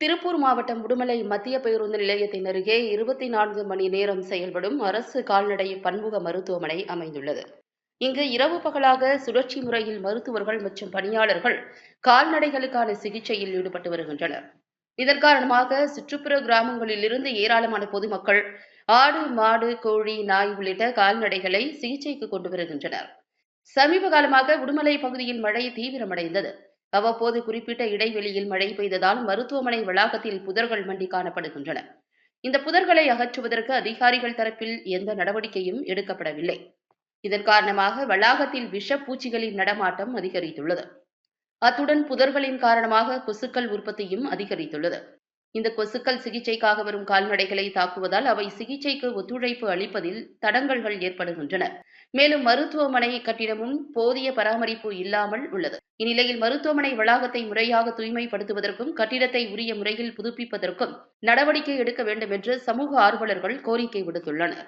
திருப்பூர் மாவட்டம் உடுமலை மத்திய பேருந்து நிலையத்தின் அருகே இருபத்தி நான்கு மணி நேரம் செயல்படும் அரசு கால்நடை பன்முக மருத்துவமனை அமைந்துள்ளது. இங்கு இரவு பகலாக சுழற்சி முறையில் மருத்துவர்கள் மற்றும் பணியாளர்கள் கால்நடைகளுக்கான சிகிச்சையில் ஈடுபட்டு வருகின்றனர். இதன் காரணமாக சுற்றுப்புற கிராமங்களிலிருந்து ஏராளமான பொதுமக்கள் ஆடு மாடு கோழி நாய் உள்ளிட்ட கால்நடைகளை சிகிச்சைக்கு கொண்டு வருகின்றனர். சமீப காலமாக உடுமலை பகுதியில் மழை தீவிரமடைந்தது. அவ்வப்போது குறிப்பிட்ட இடைவெளியில் மழை பெய்ததால் மருத்துவமனை வளாகத்தில் புதர்கள் மண்டி காணப்படுகின்றன. இந்த புதர்களை அகற்றுவதற்கு அதிகாரிகள் தரப்பில் எந்த நடவடிக்கையும் எடுக்கப்படவில்லை. இதன் காரணமாக வளாகத்தில் விஷப்பூச்சிகளின் நடமாட்டம் அதிகரித்துள்ளது. அத்துடன் புதர்களின் காரணமாக கொசுக்கள் உற்பத்தியும் அதிகரித்துள்ளது. இந்த கொசுக்கள் சிகிச்சைக்காக வரும் கால்நடைகளை தாக்குவதால் அவை சிகிச்சைக்கு ஒத்துழைப்பு அளிப்பதில் தடங்கல்கள் ஏற்படுகின்றன. மேலும் மருத்துவமனை கட்டிடமும் போதிய பராமரிப்பு இல்லாமல் உள்ளது. இந்நிலையில் மருத்துவமனை வளாகத்தை முறையாக தூய்மைப்படுத்துவதற்கும் கட்டிடத்தை உரிய முறையில் புதுப்பிப்பதற்கும் நடவடிக்கை எடுக்க வேண்டும் என்று சமூக ஆர்வலர்கள் கோரிக்கை விடுத்துள்ளனர்.